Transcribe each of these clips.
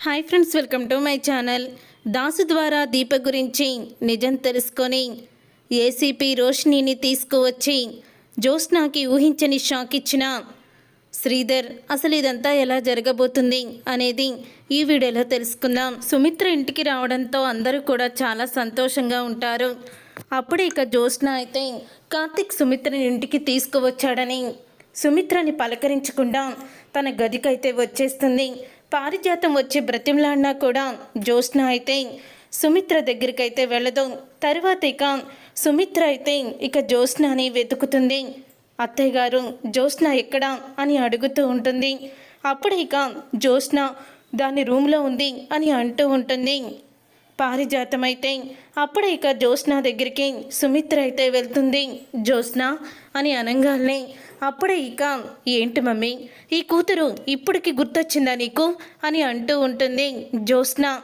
Hi friends welcome to my channel. Dasu ద్వారా దీప గురించి నిజం తెలుసుకొని ఏసీపీ రోషిణిని తీసుకువచ్చి జ్యోత్స్నాకి ఊహించని షాక్ ఇచ్చిన శ్రీధర్ అసలు ఇదంతా ఎలా జరగబోతుంది? అనేది ఈ వీడియోలో తెలుసుకుందాం. సుమిత్ర ఇంటికి రావడంతో అందరూ కూడా చాలా సంతోషంగా ఉంటారు. అప్పుడే ఇక జ్యోత్స్న అయితే కార్తిక్ సుమిత్రని ఇంటికి తీసుకువచ్చాడని సుమిత్రని పలకరించకుండా తన గదికైతే వచ్చేస్తుంది. పారిజాతం వచ్చి బ్రతిమలాడినా కూడా జ్యోత్స్న అయితే సుమిత్ర దగ్గరికైతే వెళ్ళదు తర్వాత ఇక సుమిత్ర అయితే ఇక జ్యోత్స్నని వెతుకుతుంది. అత్తయ్య గారు జ్యోత్స్న ఎక్కడా? అని అడుగుతూ ఉంటుంది. అప్పుడు ఇక జ్యోత్స్న దాని రూమ్లో ఉంది అని అంటూ ఉంటుంది. పారిజాతం అయితే అప్పుడే ఇక జ్యోత్స్న దగ్గరికి సుమిత్ర అయితే వెళ్తుంది. జ్యోత్స్న అని అనంగాల్ని అప్పుడే ఇక ఏంటి మమ్మీ? ఈ కూతురు ఇప్పటికి గుర్తొచ్చిందా నీకు? అని అంటూ ఉంటుంది జ్యోత్స్న.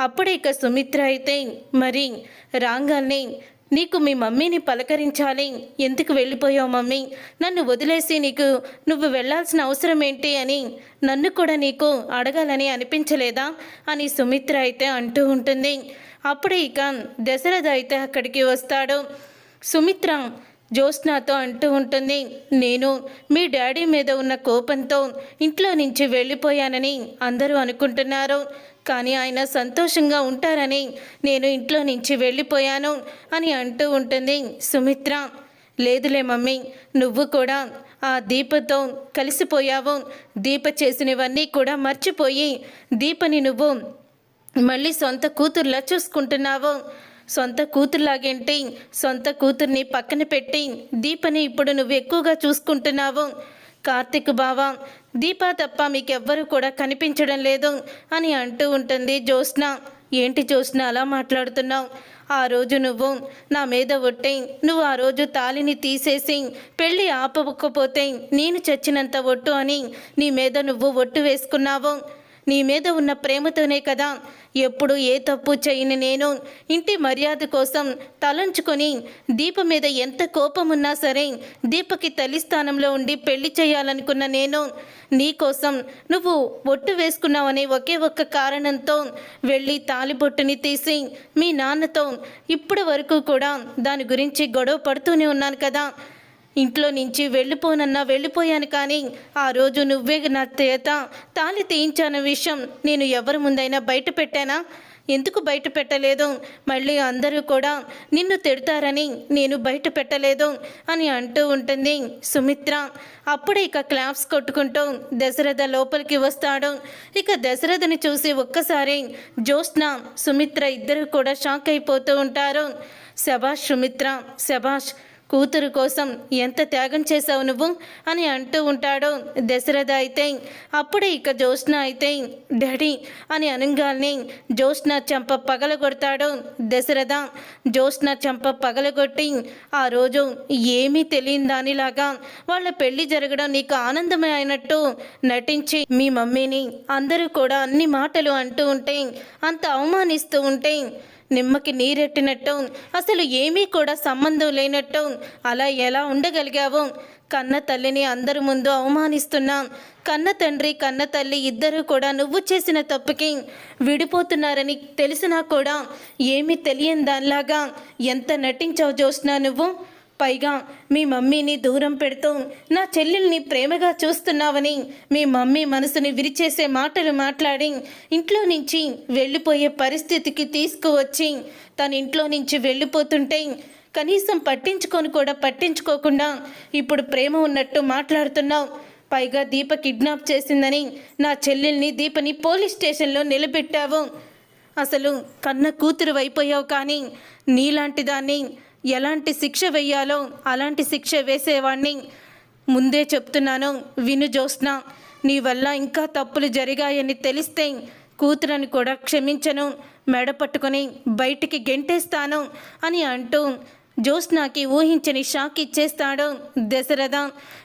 అప్పుడే ఇక సుమిత్ర అయితే మరి రాగానే నీకు మీ మమ్మీని పలకరించాలి. ఎందుకు వెళ్ళిపోయావు మమ్మీ? నన్ను వదిలేసి నీకు నువ్వు వెళ్ళాల్సిన అవసరం ఏంటి అని నన్ను కూడా నీకు అడగాలని అనిపించలేదా? అని సుమిత్ర అయితే అంటూ ఉంటుంది. అప్పుడే ఇక దశరథ అయితే అక్కడికి వస్తాడు. సుమిత్ర జ్యోత్స్నాతో అంటూ ఉంటుంది నేను మీ డాడీ మీద ఉన్న కోపంతో ఇంట్లో నుంచి వెళ్ళిపోయానని అందరూ అనుకుంటున్నారు. కానీ ఆయన సంతోషంగా ఉంటారని నేను ఇంట్లో నుంచి వెళ్ళిపోయాను అని అంటూ ఉంటుంది సుమిత్ర. లేదులే మమ్మీ నువ్వు కూడా ఆ దీపతో కలిసిపోయావు. దీప చేసినవన్నీ కూడా మర్చిపోయి దీపని నువ్వు మళ్ళీ సొంత కూతుర్లా చూసుకుంటున్నావు. సొంత కూతురులాగేంటి? సొంత కూతుర్ని పక్కన పెట్టి దీపని ఇప్పుడు నువ్వు ఎక్కువగా చూసుకుంటున్నావు. కార్తిక్ బావ దీప తప్ప మీకెవ్వరూ కూడా కనిపించడం లేదు అని అంటూ ఉంటుంది జ్యోత్స్న. ఏంటి జ్యోత్స్న అలా మాట్లాడుతున్నావు? ఆ రోజు నువ్వు నా మీద ఒట్టి నువ్వు ఆ రోజు తాలిని తీసేసి పెళ్ళి ఆపకపోతే నేను చచ్చినంత ఒట్టు అని నీ మీద నువ్వు ఒట్టు వేసుకున్నావు. నీ మీద ఉన్న ప్రేమతోనే కదా. ఎప్పుడు ఏ తప్పు చేయని నేను ఇంటి మర్యాద కోసం తలంచుకొని దీప మీద ఎంత కోపం ఉన్నా సరే దీపకి తల్లి స్థానంలో ఉండి పెళ్ళి చేయాలనుకున్న నేను నీకోసం నువ్వు ఒట్టు వేసుకున్నావనే ఒకే ఒక్క కారణంతో వెళ్ళి తాలిబొట్టుని తీసి మీ నాన్నతో ఇప్పటి వరకు కూడా దాని గురించి గొడవ పడుతూనే ఉన్నాను కదా. ఇంట్లో నుంచి వెళ్ళిపోనన్నా వెళ్ళిపోయాను కానీ ఆ రోజు నువ్వే నా చేత తాళి తీయించాన విషయం నేను ఎవరి ముందైనా బయట పెట్టానా? ఎందుకు బయట పెట్టలేదు? మళ్ళీ అందరూ కూడా నిన్ను తిడతారని నేను బయట పెట్టలేదు అని అంటూ ఉంటుంది సుమిత్ర. అప్పుడే ఇక క్లాప్స్ కొట్టుకుంటూ దశరథ లోపలికి వస్తాడు. ఇక దశరథని చూసి ఒక్కసారి జ్యోత్స్న సుమిత్ర ఇద్దరు కూడా షాక్ అయిపోతూ ఉంటారు. శభాష్ సుమిత్ర శభాష్ కూతురు కోసం ఎంత త్యాగం చేశావు నువ్వు? అని అంటూ ఉంటాడు దశరథ అయితే. అప్పుడే ఇక జ్యోత్స్న అయితే డాడీ అని అనగానే జ్యోత్స్న చెంప పగలగొడతాడు దశరథ. జ్యోత్స్న చెంప పగలగొట్టి ఆ రోజు ఏమీ తెలియని దానిలాగా వాళ్ళ పెళ్ళి జరగడం నీకు ఆనందమే అయినట్టు నటించి మీ మమ్మీని అందరూ కూడా అన్ని మాటలు అంటూ ఉంటే అంత అవమానిస్తూ ఉంటే నిమ్మకి నీరెట్టినట్టు అసలు ఏమీ కూడా సంబంధం లేనట్టు అలా ఎలా ఉండగలిగావు? కన్న తల్లిని అందరి ముందు అవమానిస్తున్నాం. కన్న తండ్రి కన్న తల్లి ఇద్దరూ కూడా నువ్వు చేసిన తప్పుకి విడిపోతున్నారని తెలిసినా కూడా ఏమీ తెలియని దానిలాగా ఎంత నటించావు చూసినా నువ్వు? పైగా మీ మమ్మీని దూరం పెడుతూ నా చెల్లెల్ని ప్రేమగా చూస్తున్నావని మీ మమ్మీ మనసుని విరిచేసే మాటలు మాట్లాడి ఇంట్లో నుంచి వెళ్ళిపోయే పరిస్థితికి తీసుకువచ్చి తన ఇంట్లో నుంచి వెళ్ళిపోతుంటే కనీసం పట్టించుకొని కూడా పట్టించుకోకుండా ఇప్పుడు ప్రేమ ఉన్నట్టు మాట్లాడుతున్నావు. పైగా దీప కిడ్నాప్ చేసిందని నా చెల్లెల్ని దీపని పోలీస్ స్టేషన్లో నిలబెట్టావు. అసలు కన్న కూతురు అయిపోయావు కానీ నీలాంటి దాన్ని ఎలాంటి శిక్ష వెయ్యాలో అలాంటి శిక్ష వేసేవాణ్ణి ముందే చెప్తున్నాను విను జోస్న నీ వల్ల ఇంకా తప్పులు జరిగాయని తెలిస్తే కూతురని కూడా క్షమించను మెడ పట్టుకొని బయటికి గెంటేస్తాను అని అంటూ జ్యోత్స్నాకి ఊహించని షాక్ ఇచ్చేస్తాడు దశరథ.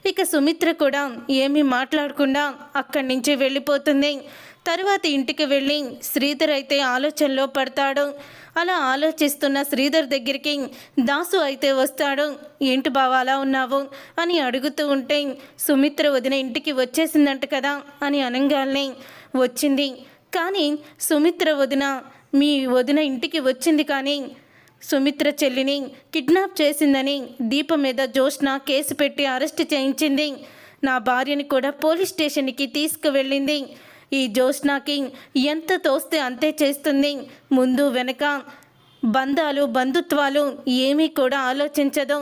ఇక సుమిత్ర కూడా ఏమీ మాట్లాడకుండా అక్కడి నుంచి వెళ్ళిపోతుంది. తర్వాత ఇంటికి వెళ్ళి శ్రీధర్ అయితే ఆలోచనలో పడతాడు. అలా ఆలోచిస్తున్న శ్రీధర్ దగ్గరికి దాసు అయితే వస్తాడు. ఏంటి బావ అలా ఉన్నావు? అని అడుగుతూ ఉంటే సుమిత్ర వదిన ఇంటికి వచ్చేసిందంట కదా అని అనగానే వచ్చింది. కానీ సుమిత్ర వదిన మీ వదిన ఇంటికి వచ్చింది కానీ సుమిత్ర చెల్లిని కిడ్నాప్ చేసిందని దీప మీద జోష్న కేసు పెట్టి అరెస్ట్ చేయించింది. నా భార్యని కూడా పోలీస్ స్టేషన్కి తీసుకువెళ్ళింది. ఈ జోష్నాకి ఎంత తోస్తే అంతే చేస్తుంది. ముందు వెనక బంధాలు బంధుత్వాలు ఏమీ కూడా ఆలోచించదు.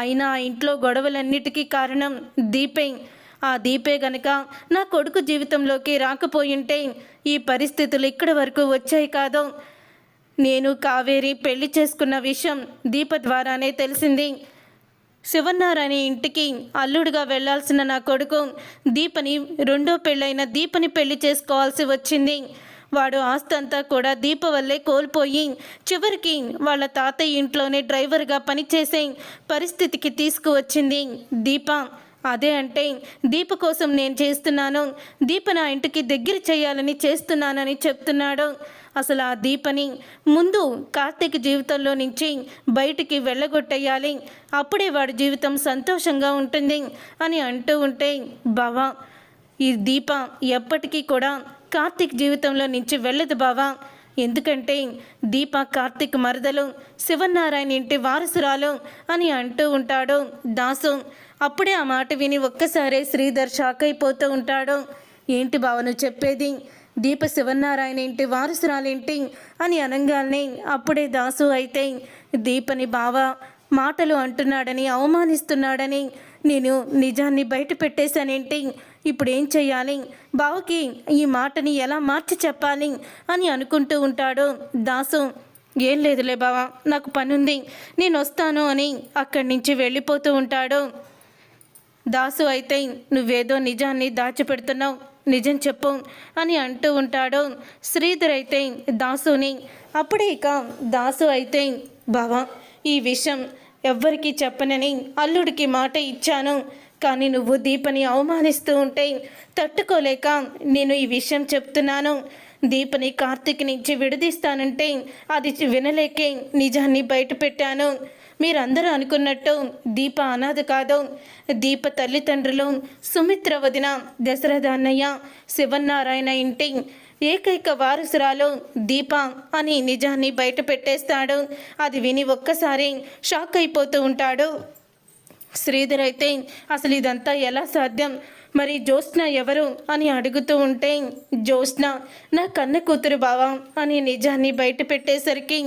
అయినా ఇంట్లో గొడవలన్నిటికీ కారణం దీపే. ఆ దీపే గనక నా కొడుకు జీవితంలోకి రాకపోయింటే ఈ పరిస్థితులు ఇక్కడి వరకు వచ్చాయి కాదు. నేను కావేరి పెళ్ళి చేసుకున్న విషయం దీప ద్వారానే తెలిసింది. శివన్నారాయణ ఇంటికి అల్లుడుగా వెళ్ళాల్సిన నా కొడుకు దీపని రెండో పెళ్ళైన దీపని పెళ్ళి చేసుకోవాల్సి వచ్చింది. వాడు ఆస్తి అంతా కూడా దీప వల్లే కోల్పోయి చివరికి వాళ్ళ తాతయ్య ఇంట్లోనే డ్రైవర్గా పనిచేసే పరిస్థితికి తీసుకువచ్చింది దీప. అదే అంటే దీప కోసం నేను చేస్తున్నాను. దీప నా ఇంటికి దగ్గర చేయాలని చేస్తున్నానని చెప్తున్నాడు. అసలు ఆ దీపని ముందు కార్తీక్ జీవితంలో నుంచి బయటికి వెళ్ళగొట్టేయాలి. అప్పుడే వాడి జీవితం సంతోషంగా ఉంటుంది అని అంటూ ఉంటే బావా ఈ దీప ఎప్పటికీ కూడా కార్తీక్ జీవితంలో నుంచి వెళ్ళదు బావా. ఎందుకంటే దీప కార్తీక్ మరదలు శివనారాయణ ఇంటి వారసురాలు అని అంటూ ఉంటాడు దాసు. అప్పుడే ఆ మాట విని ఒక్కసారే శ్రీధర్ షాక్ అయిపోతూ ఉంటాడు. ఏంటి బావను చెప్పేది? దీప శివనారాయణ ఏంటి? వారసురాలేంటి? అని అనగానే అప్పుడే దాసు అయితే దీపని బావ మాటలు అంటున్నాడని అవమానిస్తున్నాడని నేను నిజాన్ని బయట పెట్టేశానేంటి? ఇప్పుడు ఏం చేయాలి బావకి ఈ మాటని ఎలా మార్చి చెప్పాలి? అని అనుకుంటూ ఉంటాడు దాసు. ఏం లేదులే బావ నాకు పనుంది. నేను వస్తాను అని అక్కడి నుంచి వెళ్ళిపోతూ ఉంటాడు. దాసు అయితే నువ్వేదో నిజాన్ని దాచిపెడుతున్నావు నిజం చెప్పు అని అంటూ ఉంటాడు. శ్రీధర్ అయితే దాసుని అప్పుడే ఇక దాసు అయితే బావా ఈ విషయం ఎవ్వరికీ చెప్పనని అల్లుడికి మాట ఇచ్చాను. కానీ నువ్వు దీపని అవమానిస్తూ ఉంటే తట్టుకోలేక నేను ఈ విషయం చెప్తున్నాను. దీపని కార్తీక్ నుంచి విడదీస్తానంటే అది వినలేకే నిజాన్ని బయటపెట్టాను. మీరందరూ అనుకున్నట్టు దీప అనాథ కాదు దీప తల్లిదండ్రులు సుమిత్ర వదిన దశరథ అన్నయ్య శివన్నారాయణ ఇంటి ఏకైక వారసురాలు దీప అని నిజాన్ని బయట పెట్టేస్తాడు. అది విని ఒక్కసారి షాక్ అయిపోతూ ఉంటాడు. శ్రీధర్ అయితే అసలు ఇదంతా ఎలా సాధ్యం? మరి జ్యోత్స్న ఎవరు అని అడుగుతూ ఉంటే జ్యోత్స్న నా కన్న కూతురు బావా అని నిజాన్ని బయట పెట్టేసరికి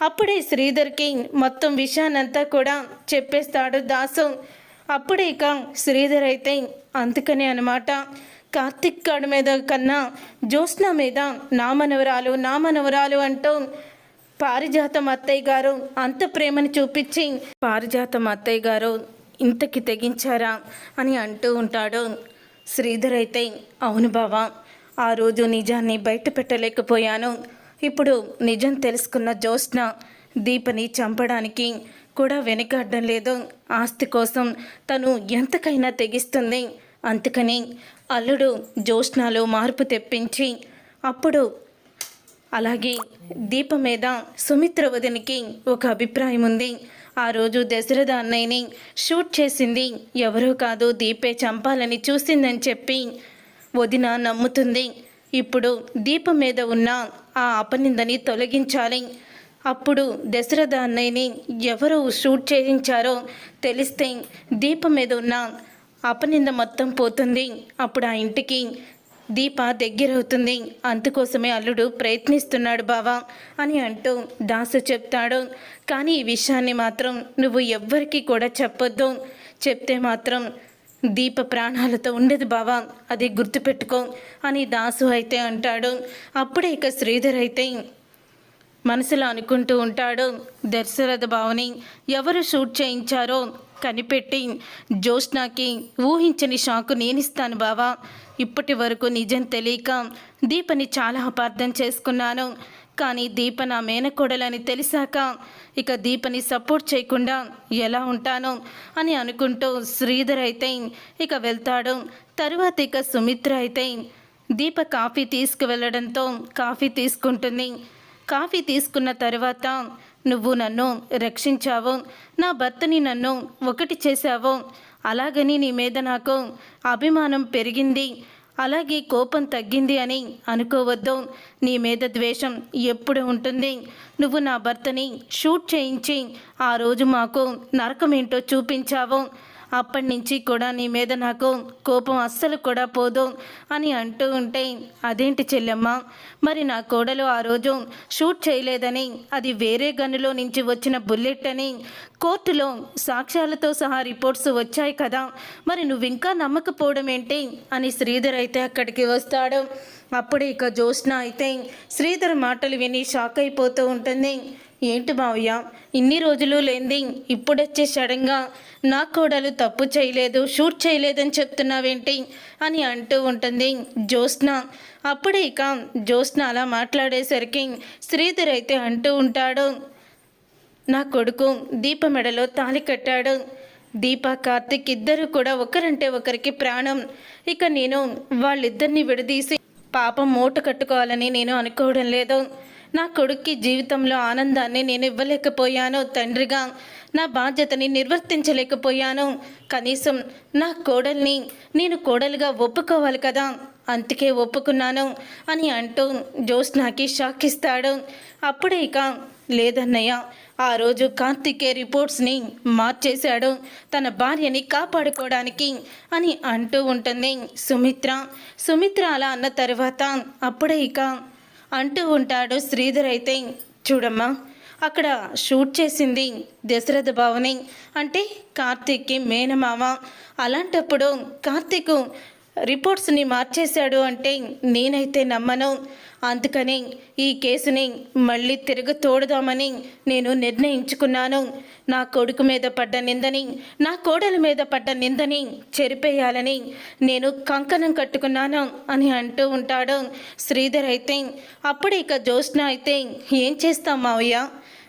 అప్పుడే శ్రీధర్కి మొత్తం విషయాన్నంతా కూడా చెప్పేస్తాడు దాసు. అప్పుడే ఇక శ్రీధర్ అయితే అందుకనే అనమాట కార్తిక్ గాడి మీద కన్నా జ్యోత్స్న మీద నా మనవరాలు నా మనవరాలు అంటూ పారిజాతం అత్తయ్య గారు అంత ప్రేమను చూపించి పారిజాతం అత్తయ్య గారు ఇంతకి తెగించారా అని అంటూ ఉంటాడు. శ్రీధర్ అయితే అవును బావా ఆ రోజు నిజాన్ని బయట పెట్టలేకపోయాను. ఇప్పుడు నిజం తెలుసుకున్న జ్యోత్స్న దీపని చంపడానికి కూడా వెనకాడడం లేదు. ఆస్తి కోసం తను ఎంతకైనా తెగిస్తుంది. అందుకని అల్లుడు జ్యోత్స్నాలో మార్పు తెప్పించి అప్పుడు అలాగే దీప మీద సుమిత్ర వదినికి ఒక అభిప్రాయం ఉంది. ఆ రోజు దశరథ అన్నయ్యని షూట్ చేసింది. ఎవరో కాదు దీపే చంపాలని చూసిందని చెప్పి వదిన నమ్ముతుంది. ఇప్పుడు దీపం మీద ఉన్న ఆ అపనిందని తొలగించాలి. అప్పుడు దశరథ అన్నయ్యని ఎవరు షూట్ చేయించారో తెలిస్తే దీపం మీద ఉన్న అపనింద మొత్తం పోతుంది. అప్పుడు ఆ ఇంటికి దీప దగ్గరవుతుంది. అందుకోసమే అల్లుడు ప్రయత్నిస్తున్నాడు బావా అని అంటూ దాసు చెప్తాడు. కానీ ఈ విషయాన్ని మాత్రం నువ్వు ఎవ్వరికీ కూడా చెప్పొద్దు. చెప్తే మాత్రం దీప ప్రాణాలతో ఉండదు బావా. అది గుర్తుపెట్టుకో అని దాసు అయితే అంటాడు. అప్పుడే ఇక శ్రీధర్ అయితే మనసులో అనుకుంటూ ఉంటాడు. దశరథ భావని ఎవరు షూట్ చేయించారో కనిపెట్టి జ్యోత్స్నాకి ఊహించని షాకు నేనిస్తాను బావా. ఇప్పటి వరకు నిజం తెలియక దీపని చాలా అపార్థం చేసుకున్నాను. కానీ దీప నా మేనకోడలని తెలిసాక ఇక దీపని సపోర్ట్ చేయకుండా ఎలా ఉంటాను అని అనుకుంటూ శ్రీధర్ అయితే ఇక వెళ్తాడు. తరువాత ఇక సుమిత్ర అయితే దీప కాఫీ తీసుకువెళ్ళడంతో కాఫీ తీసుకుంటుంది. కాఫీ తీసుకున్న తర్వాత నువ్వు నన్ను రక్షించావు. నా భర్తని నన్ను ఒకటి చేశావు. అలాగని నీ మీద నాకు అభిమానం పెరిగింది. అలాగే కోపం తగ్గింది అని అనుకోవద్దు. నీ మీద ద్వేషం ఎప్పుడు ఉంటుంది? నువ్వు నా భర్తని షూట్ చేయించి ఆ రోజు మాకు నరకమేంటో చూపించావు. అప్పటి నుంచి కూడా నీ మీద నాకు కోపం అస్సలు కూడా పోదు అని అంటూ ఉంటే అదేంటి చెల్లెమ్మ? మరి నా కోడలు ఆ రోజు షూట్ చేయలేదని అది వేరే గన్నులో నుంచి వచ్చిన బుల్లెట్ అని కోర్టులో సాక్ష్యాలతో సహా రిపోర్ట్స్ వచ్చాయి కదా మరి నువ్వు ఇంకా నమ్మకపోవడం ఏంటి? అని శ్రీధర్ అయితే అక్కడికి వస్తాడు. అప్పుడు ఇక జ్యోత్స్న అయితే శ్రీధర్ మాటలు విని షాక్ అయిపోతూ ఉంటుంది. ఏంటి మావయ్య? ఇన్ని రోజులు లేంది ఇప్పుడొచ్చే సడన్గా నా కోడలు తప్పు చేయలేదు షూట్ చేయలేదని చెప్తున్నావేంటి? అని అంటూ ఉంటుంది జ్యోత్స్న. అప్పుడే ఇక జ్యోత్స్న అలా మాట్లాడేసరికి శ్రీధర్ అయితే అంటూ ఉంటాడు నా కొడుకు దీప మెడలో తాళి కట్టాడు. దీప కార్తిక్ ఇద్దరు కూడా ఒకరంటే ఒకరికి ప్రాణం. ఇక నేను వాళ్ళిద్దరిని విడదీసి పాపం మూట కట్టుకోవాలని నేను అనుకోవడం లేదు. నా కొడుక్కి జీవితంలో ఆనందాన్ని నేను ఇవ్వలేకపోయాను తండ్రిగా. నా బాధ్యతని నిర్వర్తించలేకపోయాను. కనీసం నా కోడల్ని నేను కోడలుగా ఒప్పుకోవాలి కదా. అందుకే ఒప్పుకున్నాను అని అంటూ జ్యోత్స్నాకి షాక్ ఇస్తాడు అప్పుడే ఇక లేదన్నయ్య ఆ రోజు కార్తికే రిపోర్ట్స్ని మార్చేశాడు. తన భార్యని కాపాడుకోవడానికి అని అంటూ ఉంటుంది సుమిత్ర. సుమిత్ర అలా అన్న తర్వాత అప్పుడే ఇక అంటూ ఉంటాడు శ్రీధర్ అయితే చూడమ్మా అక్కడ షూట్ చేసింది దశరథ భావని. అంటే కార్తీక్కి మేనమామ. అలాంటప్పుడు కార్తీక్ రిపోర్ట్స్ని మార్చేశాడు అంటే నేనైతే నమ్మను. అందుకని ఈ కేసుని మళ్ళీ తిరుగు తోడదామని నేను నిర్ణయించుకున్నాను. నా కొడుకు మీద పడ్డ నిందని నా కోడల మీద పడ్డ నిందని చెరిపేయాలని నేను కంకణం కట్టుకున్నాను అని అంటూ ఉంటాడు. శ్రీధర్ అయితే అప్పుడు ఇక జ్యోత్స్న అయితే ఏం చేస్తావు మావయ్య?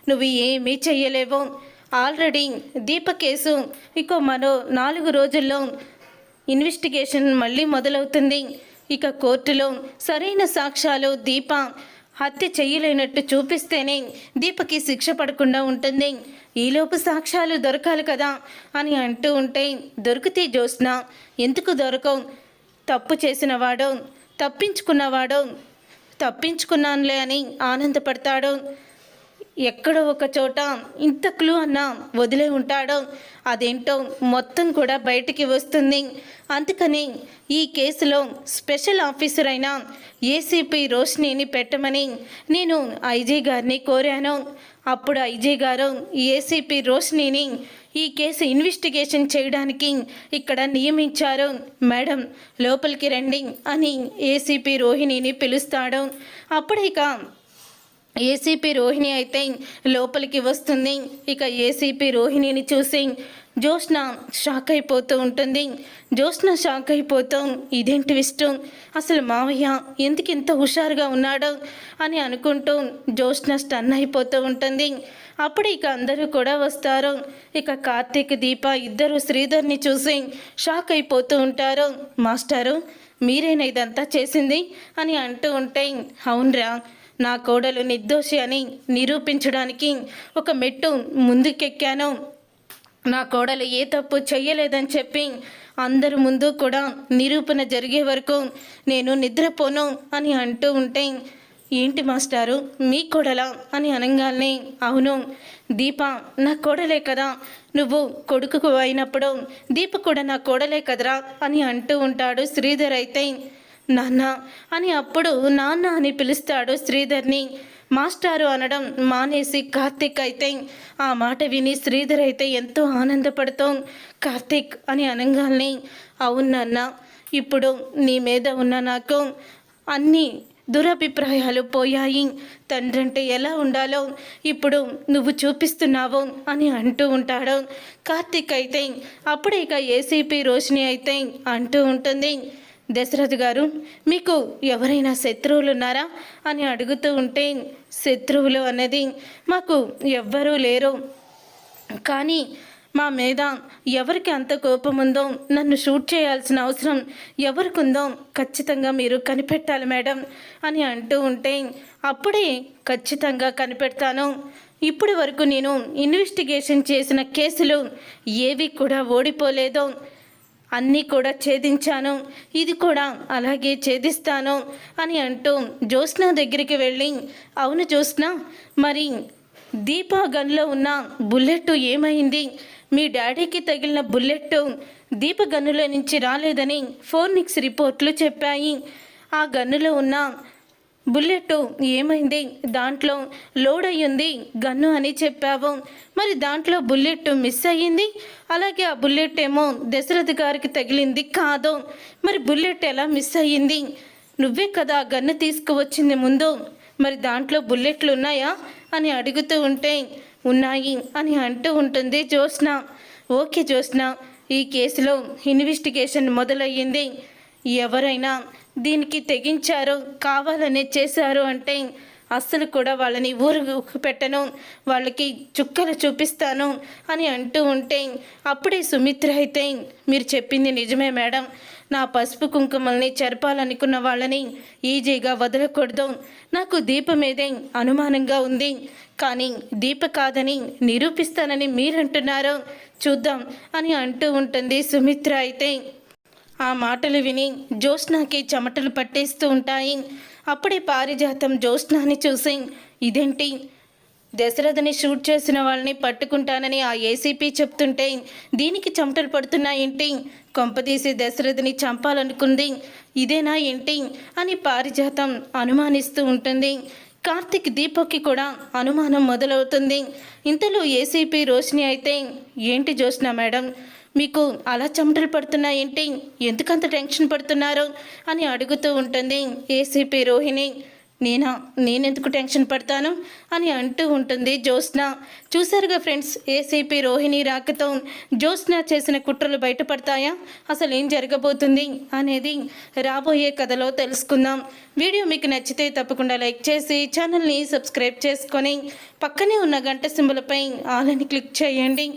నువ్వు ఏమీ చెయ్యలేవు. ఆల్రెడీ దీప కేసు ఇక మరో నాలుగు రోజుల్లో ఇన్వెస్టిగేషన్ మళ్ళీ మొదలవుతుంది. ఇక కోర్టులో సరైన సాక్ష్యాలు దీప హత్య చేయలేనట్టు చూపిస్తేనే దీపకి శిక్ష పడకుండా ఉంటుంది. ఈలోపు సాక్ష్యాలు దొరకాలి కదా అని అంటూ ఉంటే దొరికితే జ్యోత్స్న ఎందుకు దొరకవు? తప్పు చేసినవాడు తప్పించుకున్నవాడు తప్పించుకున్నానులే అని ఆనందపడతాడు. ఎక్కడో ఒక చోట ఇంత క్లూ అన్న వదిలే ఉంటాడో. అదేంటో మొత్తం కూడా బయటికి వస్తుంది. అందుకని ఈ కేసులో స్పెషల్ ఆఫీసర్ అయిన ఏసీపీ రోషిణిని పెట్టమని నేను ఐజీ గారిని కోరాను. అప్పుడు ఐజీ గారు ఏసీపీ రోషిణిని ఈ కేసు ఇన్వెస్టిగేషన్ చేయడానికి ఇక్కడ నియమించారు. మేడం లోపలికి రండి అని ఏసీపీ రోహిణిని పిలుస్తాడు. అప్పుడు ఇక ఏసీపీ రోహిణి అయితే లోపలికి వస్తుంది. ఇక ఏసీపీ రోహిణిని చూసి జ్యోత్స్న షాక్ అయిపోతూ ఉంటుంది. జ్యోత్స్న షాక్ అయిపోతూ ఇదేంటి విష్ణు? అసలు మావయ్య ఎందుకు ఇంత హుషారుగా ఉన్నాడు? అని అనుకుంటూ జ్యోత్స్న స్టన్ అయిపోతూ ఉంటుంది. అప్పుడు ఇక అందరూ కూడా వస్తారు. ఇక కార్తీక్ దీప ఇద్దరు శ్రీధర్ని చూసి షాక్ అయిపోతూ ఉంటారు. మాస్టారు మీరేనా ఇదంతా చేసింది? అని అంటూ ఉంటే అవునరా నా కోడలు నిర్దోషి అని నిరూపించడానికి ఒక మెట్టు ముందుకెక్కాను. నా కోడలు ఏ తప్పు చెయ్యలేదని చెప్పి అందరి ముందు కూడా నిరూపణ జరిగే వరకు నేను నిద్రపోను అని అంటూ ఉంటే ఏంటి మాస్టారు? మీ కోడలా? అని అనగానే అవును. దీప నా కోడలే కదా. నువ్వు కొడుకుకు అయినప్పుడు దీప కూడా నా కోడలే కదరా? అని అంటూ ఉంటాడు శ్రీధర్ అయితే. నాన్న అని అప్పుడు నాన్న అని పిలుస్తాడు శ్రీధర్ని. మాస్టారు అనడం మానేసి కార్తీక్ అయితే ఆ మాట విని శ్రీధర్ అయితే ఎంతో ఆనందపడుతాం కార్తీక్ అని అనగానే అవును నాన్న ఇప్పుడు నీ మీద ఉన్న నాకు అన్నీ దురభిప్రాయాలు పోయాయి. తండ్రంటే ఎలా ఉండాలో ఇప్పుడు నువ్వు చూపిస్తున్నావు అని అంటూ ఉంటాడు. కార్తీక్ అయితే అప్పుడే ఇక ఏసీపీ రోషిణి అయితే అంటూ ఉంటుంది దశరథ్ గారు మీకు ఎవరైనా శత్రువులు ఉన్నారా అని అడుగుతూ ఉంటే శత్రువులు అనేది మాకు ఎవ్వరూ లేరు. కానీ మా మీద ఎవరికి అంత కోపం ఉందో నన్ను షూట్ చేయాల్సిన అవసరం ఎవరికి ఉందో ఖచ్చితంగా మీరు కనిపెట్టాలి మేడం అని అంటూ ఉంటే అప్పుడే ఖచ్చితంగా కనిపెడతాను. ఇప్పటి వరకు నేను ఇన్వెస్టిగేషన్ చేసిన కేసులు ఏవి కూడా ఓడిపోలేదో. అన్నీ కూడా ఛేదించాను. ఇది కూడా అలాగే ఛేదిస్తాను అని అంటూ జ్యోత్స్న దగ్గరికి వెళ్ళి అవును జ్యోత్స్న మరి దీపా గన్లో ఉన్న బుల్లెట్ ఏమైంది? మీ డాడీకి తగిలిన బుల్లెట్ దీప గన్నులో నుంచి రాలేదని ఫోర్నిక్స్ రిపోర్ట్లు చెప్పాయి. ఆ గన్నులో ఉన్న బుల్లెట్ ఏమైంది? దాంట్లో లోడ్ అయ్యింది గన్ను అని చెప్పావు. మరి దాంట్లో బుల్లెట్ మిస్ అయ్యింది? అలాగే ఆ బుల్లెట్ ఏమో దశరథ్ గారికి తగిలింది కాదు. మరి బుల్లెట్ ఎలా మిస్ అయ్యింది? నువ్వే కదా ఆ గన్ను తీసుకువచ్చింది ముందు. మరి దాంట్లో బుల్లెట్లు ఉన్నాయా అని అడుగుతూ ఉంటే ఉన్నాయి అని అంటూ ఉంటుంది జ్యోత్స్న. ఓకే జ్యోత్స్న ఈ కేసులో ఇన్వెస్టిగేషన్ మొదలయ్యింది. ఎవరైనా దీనికి తెగించారో కావాలనే చేశారు అంటే అస్సలు కూడా వాళ్ళని ఊరు పెట్టను. వాళ్ళకి చుక్కలు చూపిస్తాను అని అంటూ ఉంటే అప్పుడే సుమిత్ర అయితే మీరు చెప్పింది నిజమే మేడం. నా పసుపు కుంకుమల్ని చెరపాలనుకున్న వాళ్ళని ఈజీగా వదలకూడదు. నాకు దీపమేదే అనుమానంగా ఉంది. కానీ దీప కాదని నిరూపిస్తానని మీరంటున్నారు. చూద్దాం అని అంటూ ఉంటుంది సుమిత్ర అయితే. ఆ మాటలు విని జ్యోత్స్నాకి చెమటలు పట్టేస్తూ ఉంటాయి. అప్పుడే పారిజాతం జ్యోత్స్నాని చూసి ఇదేంటి? దశరథని షూట్ చేసిన వాళ్ళని పట్టుకుంటానని ఆ ఏసీపీ చెప్తుంటే దీనికి చెమటలు పడుతున్నాయేంటి? కొంపదీసి దశరథని చంపాలనుకుంది. ఇదేనా ఏంటి? అని పారిజాతం అనుమానిస్తూ ఉంటుంది. కార్తిక్ దీపక్కి కూడా అనుమానం మొదలవుతుంది. ఇంతలో ఏసీపీ రోషిని అయితే ఏంటి జోష్న మేడం? మీకు అలా చెమటలు పడుతున్నాయేంటి ఎందుకంత టెన్షన్ పడుతున్నారు? అని అడుగుతూ ఉంటుంది ఏసీపీ రోహిణి. నేనా? నేనెందుకు టెన్షన్ పడతాను? అని అంటూ ఉంటుంది జ్యోత్స్న. చూశారుగా ఫ్రెండ్స్ ఏసీపీ రోహిణి రాకతో జ్యోత్స్న చేసిన కుట్రలు బయటపడతాయా? అసలు ఏం జరగబోతుంది? అనేది రాబోయే కథలో తెలుసుకుందాం. వీడియో మీకు నచ్చితే తప్పకుండా లైక్ చేసి ఛానల్ని సబ్స్క్రైబ్ చేసుకొని పక్కనే ఉన్న గంట సింబలపై ఆలని క్లిక్ చేయండి.